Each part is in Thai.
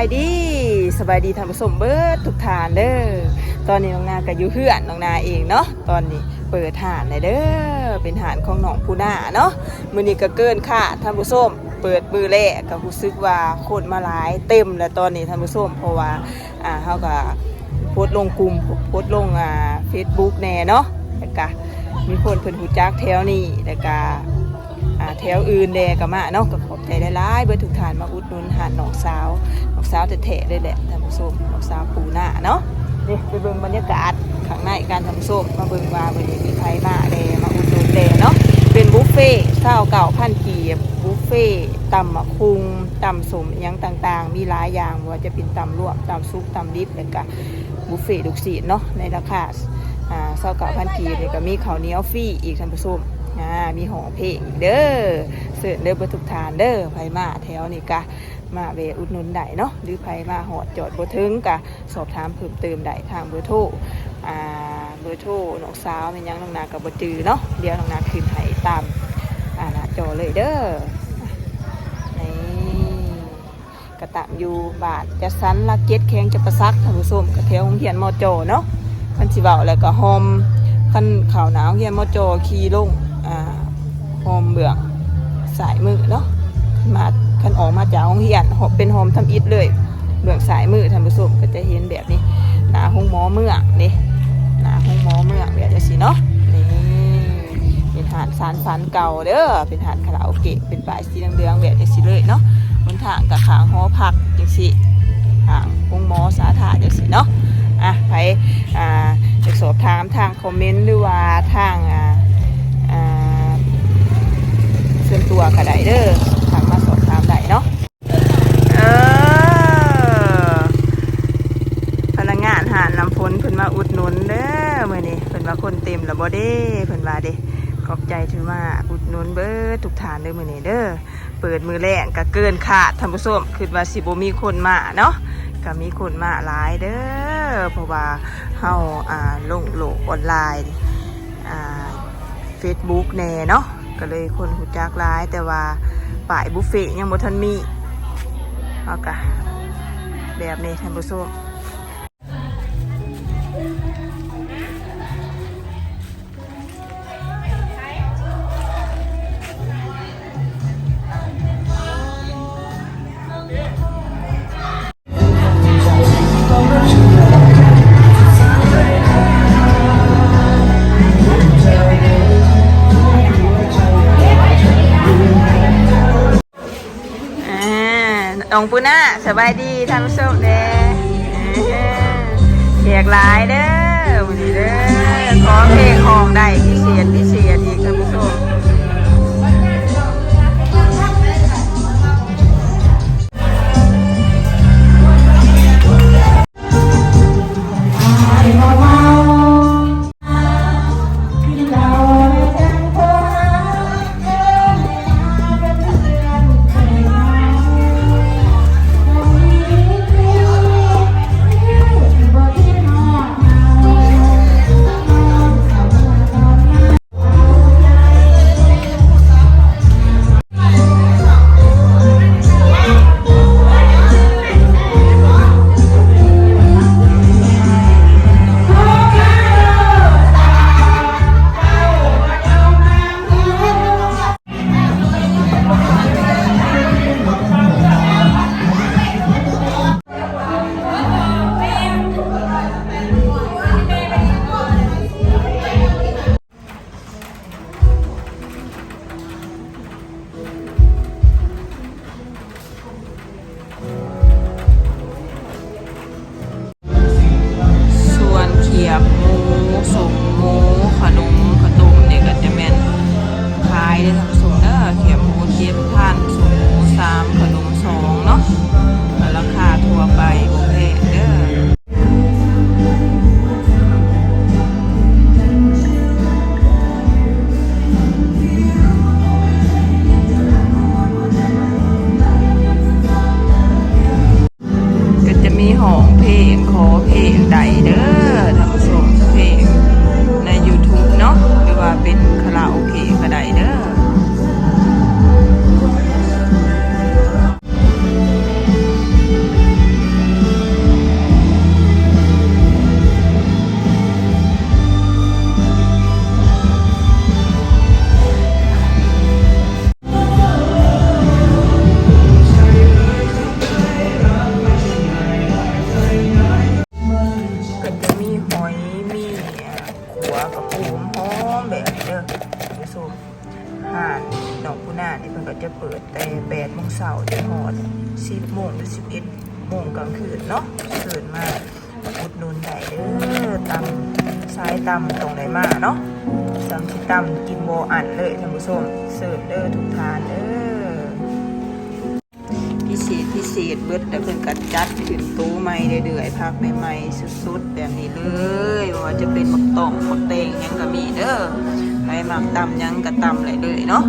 สบายดีสบายดีท่านผู้ชมเบิร์ดทุกทานเด้อตอนนี้น้องนาก็อยู่เฮือนน้องนาเองเนาะตอนนี้เปิดหานเลยเด้อเป็นหานของหนองผู้นาเนาะมือนี้ก็เกินค่ะท่านผู้ชมเปิดมือแรกก็รู้สึกว่าคนมาหลายเต็มแล้วตอนนี้ท่านผู้ชมเพราะว่าอ่าเฮาก็โพสต์ลงกลุ่มโพสต์ลงอ่า Facebook แน่เนาะแล้วก็มีคนเพิ่นฮู้จักแถวนี้แล้วก็อ่า แถวอื่นแดก็มาเนาะก็ขอบใจหลายๆเบอร์ทุกทานมาอุดหนุนหาดหนองสาวหนองสาวแท้ๆเลยแหละท่านผู้ชมหนองสาวปูหน้าเนาะนี่ไปเบิ่งบรรยากาศข้างในการท่านผู้ชมมาเบิ่งว่าวันนี้มีใครมาแดมาอุดหนุนแดเนาะเป็นบุฟเฟ่เช้าวเก่าพันกีบบุฟเฟ่ตำมะคุงตำสมยังต่างๆ มีหลายอย่างว่าจะเป็นตำรวมตำซุปตำดิบแล้วก็บุฟเฟ่ลูกศิษย์เนาะในราคาอ่าเช้าเก่าพันกีบแล้วก็มีข้าวเหนียวฟรีอีกท่านผู้ชม อ่ามีหอเพลงเด้อเสิร์ฟเด้อบทุกทานเด้อไผมาแถวนี่กะมาเวอุดหนุนได้เนาะหรือไผมาหอดจอดบ่ถึงกะสอบถามเพิ่มเติมได้ทางเบอร์โทรอ่าเบอร์โทรน้องสาวเป็นยังน้องนากับบ่จือเนาะเดี๋ยวน้องนาคืนให้ตามอ่าหน้าจอเลยเด้อนี่กระตามอยู่บาทจะสันลักเก็ตแข้งจะประซักท่านผู้ชมกระแถวโรงเรียนมอโจเนาะคันสิเว้าแล้วก็โฮมขั้นข่าวหนาวเฮียนมอโจขี่ลง อ่าโฮมเบืองสายมือเนาะมาคันออกมาจากห้องเฮียนเป็นโฮมทำอิฐเลยเบืองสายมือท่านผู้ชมก็จะเห็นแบบนี้หนาห้องหมอเมืองนี่หนาห้องหมอเมือแบบนี้สิเนาะนี่เป็นหาดสารฟันเก่าเด้อเป็นหาดคาราโอเกะเป็นปลายสีเหลืองๆแบบนี้สิเลยเนาะบนทางกับขางหอพักจังสิทางห้องหมอสาธาจังสิเนาะอะไปอ่าจะสอบถามทางคอมเมนต์หรือว่าทางอ่าอ่า ส่วนตัวก็ได้เด้อทางมาสอบถามได้เนาะเออพนักงานหารลำพ้นเพิ่นมาอุดหนุนเด้อมื้อนี้เพิ่นว่าคนเต็มแล้วบ่เด้เพิ่นว่าเด้ขอบใจที่มาอุดหนุนเบิดทุกฐานเด้อมื้อนี้เด้อเปิดมือแรกก็เกินขาดท่านผู้ชมคิดว่าสิบ่มีคนมาเนาะก็มีคนมาหลายเด้อเพราะว่าเฮาอ่าลงโลกออนไลน์อ่าเฟซบุ๊กแน่เนาะ ก็เลยคนหูจักร้าย แต่ว่าป่ายบุฟเฟ่ยังบ่ทันมีเอากะแบบนี้ท่านผู้ชม องปูน่าสบายดีท่านผู้ชมเด้เสียกหลายเด้อวันนี้เด้อขอเพลงห้องได้พิเศษพิเศษ ศใดเด้อ กับปูหอมแบบนี้เด้อดูสูห่านดนองปูนานี่เพิ่นก็จะเปิดแต่แปดโมงเช้าจะหอดสิบโมงหรือสิบเอ็ดโมงกลางคืนเนาะเกิดมาอุดหนุนได้เด้อตำซ้ายตำตรงไหนมาเนาะสำที่ตำกินโบอันเลยท่านผู้ชมเสิร์ฟเด้อทุกทานเด้อ พิเศษพิเศษเบิดแต่เพิ่นกัดจัดขึ้นตู้ใหม่เรื่อยๆพักใหม่ๆสุดๆแบบนี้เลยว่าจะเป็นหมกต่อมหมกเตงยังก็มีเด้อใครมักตำยังก็ตำเลยเลยเนาะ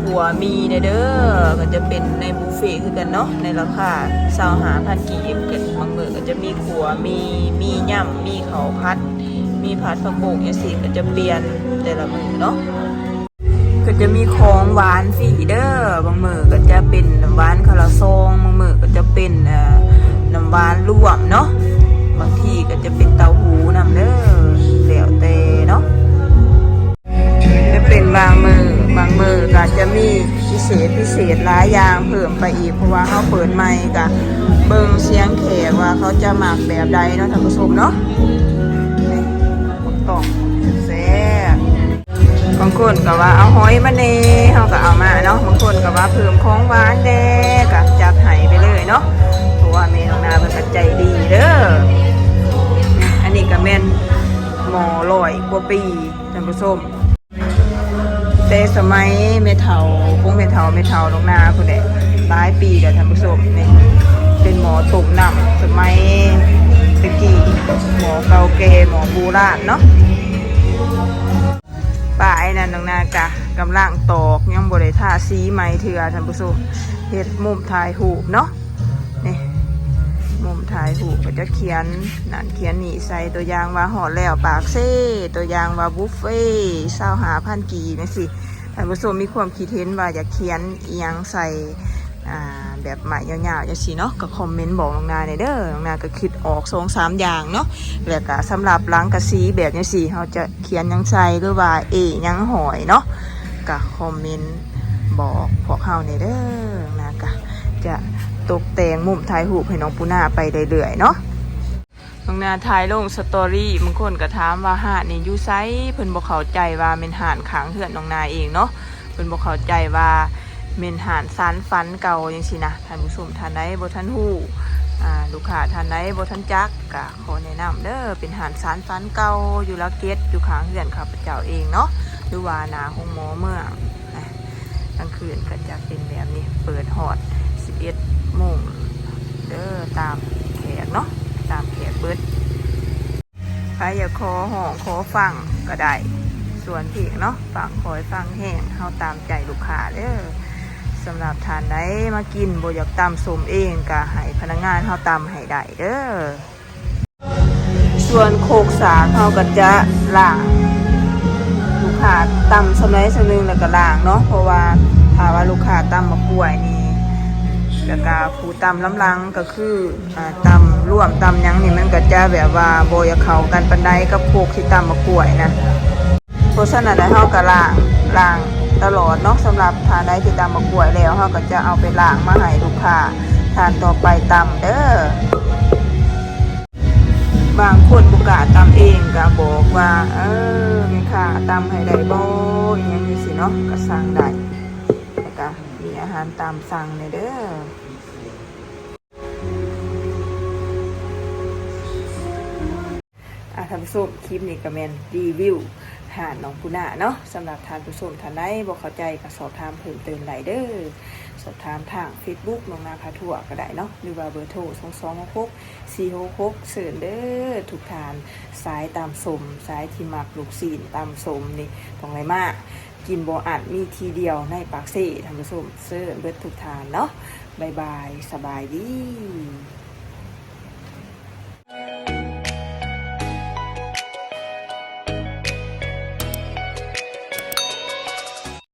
ขัวมีเด้อก็จะเป็นในบุฟเฟ่คือกันเนาะในราคาสาวหาพันกีบกันบางมื้อก็จะมีขัวมีมีย่ำมีเขาวผัด มีผัดผักโบกจังซี่ก็จะเปลี่ยนแต่ละมือเนาะ ของหวานฟีเด้อบางมือก็จะเป็นน้ำหวานคาราซองบางมือก็จะเป็นน้ำหวานรวมเนาะบางทีก็จะเป็นเต้าหู้นำเด้อแล้วแต่เนาะจะเป็นบางมือบางมือก็จะมีพิเศษพิเศษหลายอย่างเพิ่มไปอีกเพราะว่าเขาเปิดใหม่ก็เบิ่งเสียงแขกว่าเขาจะหมักแบบใดเนาะท่านผู้ชมเนาะต้อง คนก็ว่าเอาหอยมาเน่เขาก็เอามาเนาะบางคนก็ว่าเพิ่มของหวานแดกก็จัดให้ไปเลยเนาะเพราะว่าเมนองนาเป็นปัจจัยดีเด้ออันนี้ก็แม่นหมอลอยกว่าปีท่านผู้ชมแต่สมัยเมทาพวกเมทาเมทาลงนาคุณเด็หลายปีเด้อท่านผู้ชมนี่เป็นหมอตุ่มนำสมัยตะกี้หมอเก่าแก่หมอโบราณเนาะ ป่าไอ้นั่นน้องน้ากะกำลังตอกยังบริท่าสีไหมเถื่อท่านผู้ชมเฮ็ดมุมถ่ายหูเนาะนี่มุมถ่ายหูก็จะเขียนนั่นเขียนหนีใส่ตัวยางว่าหอดแล้วปากเซ่ตัวยางว่าบุฟเฟ่เศร้าหาพันกีนี่สิท่านผู้ชมมีความคิดเห็นว่าอยากเขียนเอียงใส่อ่า แบบใหม่ยาวๆจังสิเนาะก็คอมเมนต์บอกน้องนาในเด้อน้องนาก็คิดออกสองสามอย่างเนาะแล้วก็สำหรับล้างกระสีแบบนี้สิเขาจะเขียนยังใส่หรือว่าเอยังหอยเนาะก็คอมเมนต์บอกพวกเขาในเด้อนะก็จะตกแต่งมุมถ่ายรูให้น้องปูนาไปเรื่อยๆเนาะน้องนาถ่ายลงสตอรี่บางคนก็ถามว่าหาดนี่อยู่ไซเพิ่นบอกเข้าใจว่าเป็นหานขางเหือนน้องนาเองเนาะเพิ่นบอกเข้าใจว่า เมนหานซันฟันเก่าจังซี่นะท่านผู้ชมท่านใดบ่ทันฮู้ลูกค้าท่านใดบ่ทันจักก็ขอแนะนำเด้อเป็นหารสารฟันเก่าอยู่ละเกตอยู่ข้างเรือนข้าพเจ้าเองเนาะหรือว่านาห้องหมอเมื่อกลางคืนก็จะเป็นแบบนี้เปิดฮอด 11โมงเด้อตามแขกเนาะตามแขกเบิดใครอยากขอห้องขอฟังก็ได้ส่วนเพลงเนาะฟังคอยฟังแห้งเฮาตามใจลูกค้าเด้อ สำหรับทานได้มากินโบอยากตำสมเองก็ให้พนักงานเขาตำให้ได้เด้อส่วนโคกสาเขาก็จะล้างลูกค้าตำสมัยสนึงแล้วก็ล้างเนาะเพราะว่าถ้าว่าลูกค้าตำมะกล้วยนี่แล้วก็ผู้ตำล้ำลังก็คืออตำร่วมตำยังนี่มันก็จะแบบว่าโบอยากเขากันปันไดกับโคกที่ตำมะกล้วยนะเพราะฉะนั้นแล้วเราก็ล้างล้าง ตลอดเนาะสำหรับทานได้ที่ตำมะกล้วยแล้วเราก็จะเอาไปล้างมาให้ลูกค้าทานต่อไปตำเด้อบางคนบุกล้าตำเองก็บอกว่า เออแม่ค้าตำให้ได้บ่อหยังนี้สิเนาะก็สั่งได้แล้วก็มีอาหารตามสั่งในเด้ออะท่านผู้มคลิปนี้ก็แมนรีวิว หาดหนองปูนาเนาะสำหรับทานผู้ชมท่านใดบ่เข้าใจก็สอบถามเพิ่มเติมได้เด้อสอบถามทาง Facebook น้องนาพาทั่วก็ได้เนาะหรือว่าเบอร์โทร2 2 6 4 6 6เสิร์นเด้อทุกทานสายตามสมสายที่มักลูกศีลตามสมนี่ต้องไรมากกินบ่อัดมีทีเดียวในปากเซ่ท่านผู้ชมเสิร์นเบิดทุกทานเนาะบายบายสบายดี